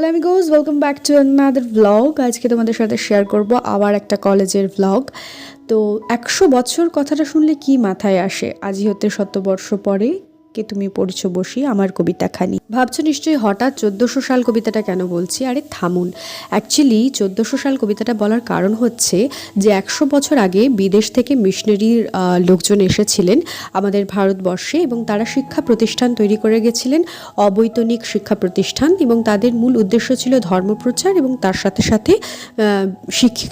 Hello আমি guys welcome back to another blog আজকে তোমাদের সাথে শেয়ার করব আবার একটা কলেজের ব্লগ তো একশো বছর কথাটা শুনলে কি মাথায় আসে? আজই হতে শতবর্ষ পরে। কে তুমি পড়ছো বসি আমার কবিতা খানি ভাবছ নিশ্চয়ই হঠাৎ চোদ্দোশো সাল কবিতাটা কেন বলছি? আরে থামুন। অ্যাকচুয়ালি চোদ্দোশো সাল কবিতাটা বলার কারণ হচ্ছে যে একশো বছর আগে বিদেশ থেকে মিশনারির লোকজন এসেছিলেন আমাদের ভারতবর্ষে এবং তারা শিক্ষা প্রতিষ্ঠান তৈরি করে গেছিলেন, অবৈতনিক শিক্ষা প্রতিষ্ঠান এবং তাদের মূল উদ্দেশ্য ছিল ধর্মপ্রচার এবং তার সাথে সাথে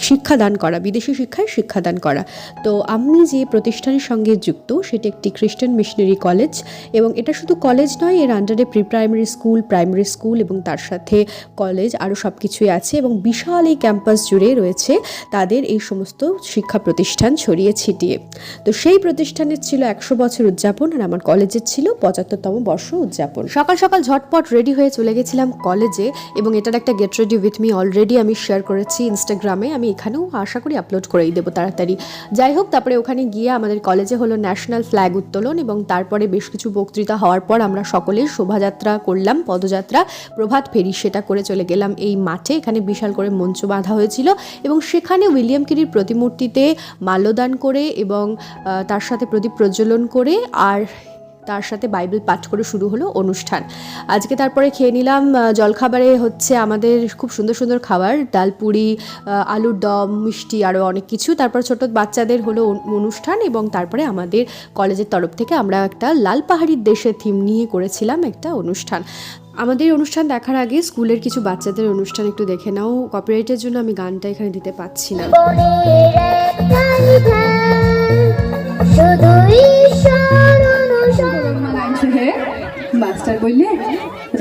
শিক্ষাদান করা, বিদেশি শিক্ষায় শিক্ষাদান করা। তো আমি যে প্রতিষ্ঠানের সঙ্গে যুক্ত, সেটি একটি খ্রিস্টান মিশনারি কলেজ এবং এটা শুধু কলেজ নয়, এর আন্ডারে pre primary school primary school এবং তার সাথে কলেজ আরও সব কিছুই আছে এবং বিশাল এই ক্যাম্পাস জুড়ে রয়েছে তাদের এই সমস্ত শিক্ষা প্রতিষ্ঠান ছড়িয়ে ছিটিয়ে। তো সেই প্রতিষ্ঠানের ছিল একশো বছর উদযাপন আর আমার কলেজের ছিল পঁচাত্তরতম বর্ষ উদযাপন। সকাল সকাল ঝটপট রেডি হয়ে চলে গেছিলাম কলেজে এবং এটার একটা get ready with me already আমি শেয়ার করেছি ইনস্টাগ্রামে আমি এখানেও আশা করি আপলোড করেই দেবো তাড়াতাড়ি। যাই হোক, তারপরে ওখানে গিয়ে আমাদের কলেজে হলো ন্যাশনাল ফ্ল্যাগ উত্তোলন এবং তারপরে বেশ কিছু বক্তৃতা হওয়ার পর আমরা সকলে শোভাযাত্রা করলাম, পদযাত্রা, প্রভাত ফেরি সেটা করে চলে গেলাম এই মাঠে। এখানে বিশাল করে মঞ্চ বাঁধা হয়েছিল এবং সেখানে উইলিয়াম কিরির প্রতিমূর্তিতে মাল্যদান করে এবং তার সাথে প্রদীপ প্রজ্বলন করে আর তার সাথে বাইবেল পাঠ করে শুরু হলো অনুষ্ঠান। আজকে তারপরে খেয়ে নিলাম জলখাবারে হচ্ছে আমাদের খুব সুন্দর সুন্দর খাবার, ডাল পুরি আলুর দম, মিষ্টি আরও অনেক কিছু। তারপর ছোট বাচ্চাদের হলো অনুষ্ঠান এবং তারপরে আমাদের কলেজের তরফ থেকে আমরা একটা লাল পাহাড়ির দেশের থিম নিয়ে করেছিলাম একটা অনুষ্ঠান। আমাদের অনুষ্ঠান দেখার আগে স্কুলের কিছু বাচ্চাদের অনুষ্ঠান একটু দেখে নাও। কপিরাইটের জন্য আমি গানটা এখানে দিতে পাচ্ছি না।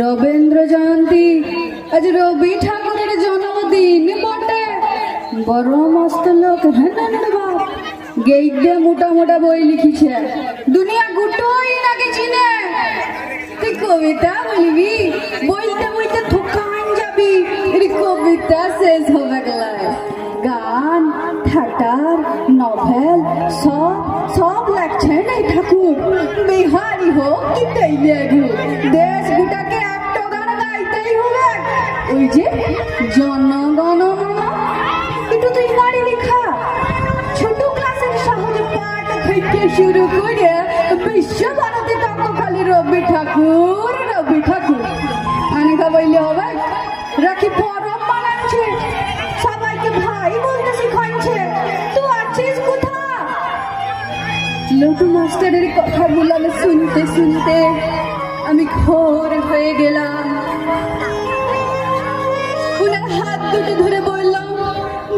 রবীন্দ্র জয়ন্তী, আজ রবি ঠাকুরের জন্মদিন বটে। বড় মস্ত লোক বাপ গেইদে মোটা মোটা বই লিখিছে। দুনিয়া গুটোই নাকি চিনে? তুই কবিতা বলবি? বলতে বলতে থকান যাবি কবিতা শেষ হবে গান, থিয়েটার, নভেল, সব সব লাগছে নাই ঠাকুর। বিহারি হোক কি তাইলে দেশ গোটাকে ওই যে জনগণ। একটু তুই গাড়ি লেখা। ছোট ক্লাসের সহজে পাঠ থেকে শুরু করে বিশ্বভারতী খালি রবি ঠাকুর রবি ঠাকুর। অনেকা বইলে হবে। রাখি পরব মানাচ্ছে সবাইকে ভাই বলতে শিখাচ্ছে তুই আছিস কোথা লটু মাস্টারের কথাগুলো আমি শুনতে শুনতে আমি ঘোর হয়ে গেলাম। দুটো ধরে বললাম,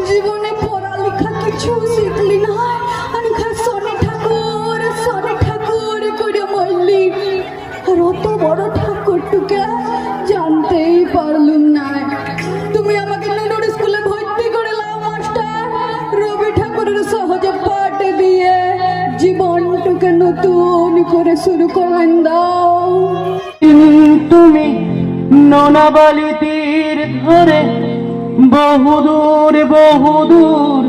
জীবনে পড়ালেখা কিছু শিখলি না? আমি খালি শনি ঠাকুর শনি ঠাকুর করে বললি, আর অত বড় ঠাকুরটুকে জানতেই পারলুম না। তুমি আমাকে নুনুর স্কুলে ভর্তি করলাম মাস্টার। রবি ঠাকুরের সহজে পাঠ দিয়ে জীবনটুকে নতুন করে শুরু করেন দাও। তুমি নোনাবালি তীর ধরে বহুদূর বহুদূর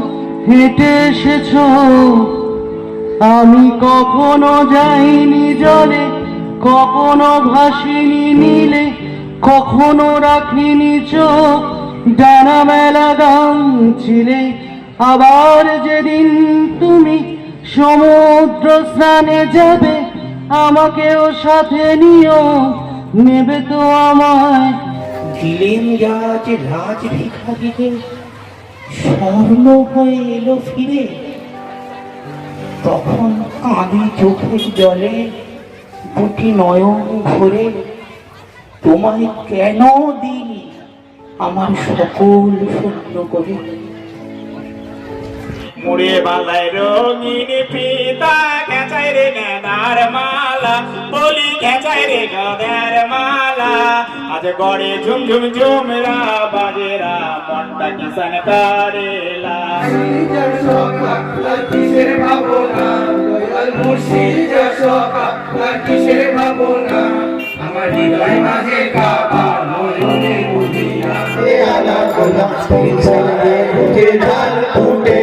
হেঁটে এসেছ। আমি কখনো যাইনি জলে, কখনো ভাসিনি নীলে, কখনো রাখিনি চোখ। ডানা মেলা গান ছিলে, আবার যেদিন তুমি সমুদ্র স্নানে যাবে, আমাকেও সাথে নিও, নেবে তো আমায় দিলেন রাজ রাজ ভিখারিকে স্বর্ণ হয়ে এলো ফিরে। তখন কাঁদি চোখের জলে, দুটি নয়ন ভরে, তোমায় কেন দিন আমার সকল শূন্য করে। মুড়ে বালায় রঙিন ফিতা খেঁচাই রে গেদার মালা বলি খেঁচাই রে গদার মালা আজ গড়ে ঝুম ঝুম ঝুমরা বাজেরা মনটা কিষান তারেলা কিসের ভাবনা মুর্শিদ কিসের ভাবনা আমার হৃদয় মাঝে কাবা নয়নে মুদিয়া আলা কোলা ইনসানে ফুটে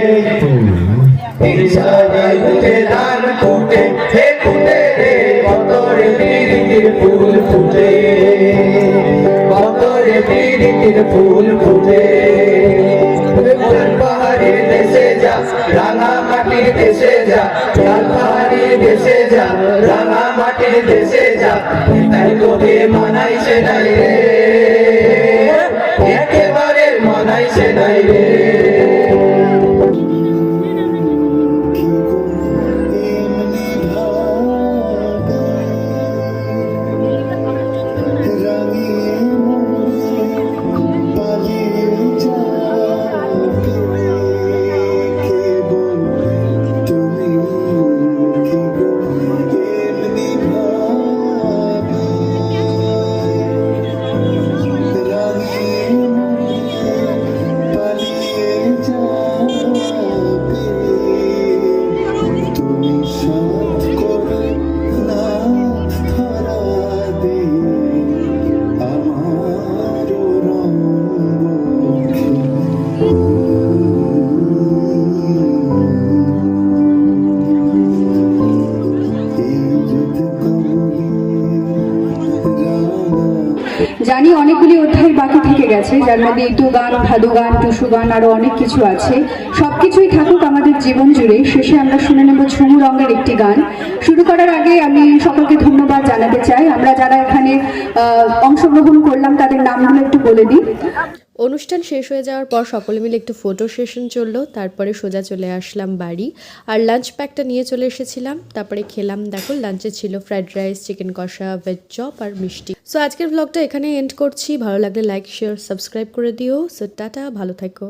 ফুল ফুটে বতরে প্রীতির ফুল ফুটে। পাহাড়ি দেশে যা, রাঙা মাটির দেশে যা, লাল পাহাড়ি দেশে যা, রাঙা মাটির দেশে যা তাই তোকে মানাইছে নাই রে। জানি অনেকগুলি অধ্যায় বাকি থেকে গেছে, যার মধ্যে ইতু গান, ভাদু গান, টুসু গান, আরও অনেক কিছু আছে। সব কিছুই থাকুক আমাদের জীবন জুড়ে। শেষে আমরা শুনে নেব ঝুমু রঙের একটি গান। শুরু করার আগে আমি সকলকে ধন্যবাদ জানাতে চাই। আমরা যারা এখানে অংশগ্রহণ করলাম, তাদের নামগুলো একটু বলে দিই। অনুষ্ঠান শেষ হয়ে যাওয়ার পর সকলে মিলে একটু ফটো সেশন চলল, তারপরে সোজা চলে আসলাম বাড়ি। আর লাঞ্চ প্যাকটা নিয়ে চলে এসেছিলাম, তারপরে খেলাম, দেখো লাঞ্চে ছিল ফ্রাইড রাইস চিকেন কষা ভেজ চপ আর মিষ্টি। সো আজকের ব্লগটা এখানে এন্ড করছি, ভালো লাগলে লাইক শেয়ার সাবস্ক্রাইব করে দিও। সো টাটা, ভালো থাকো।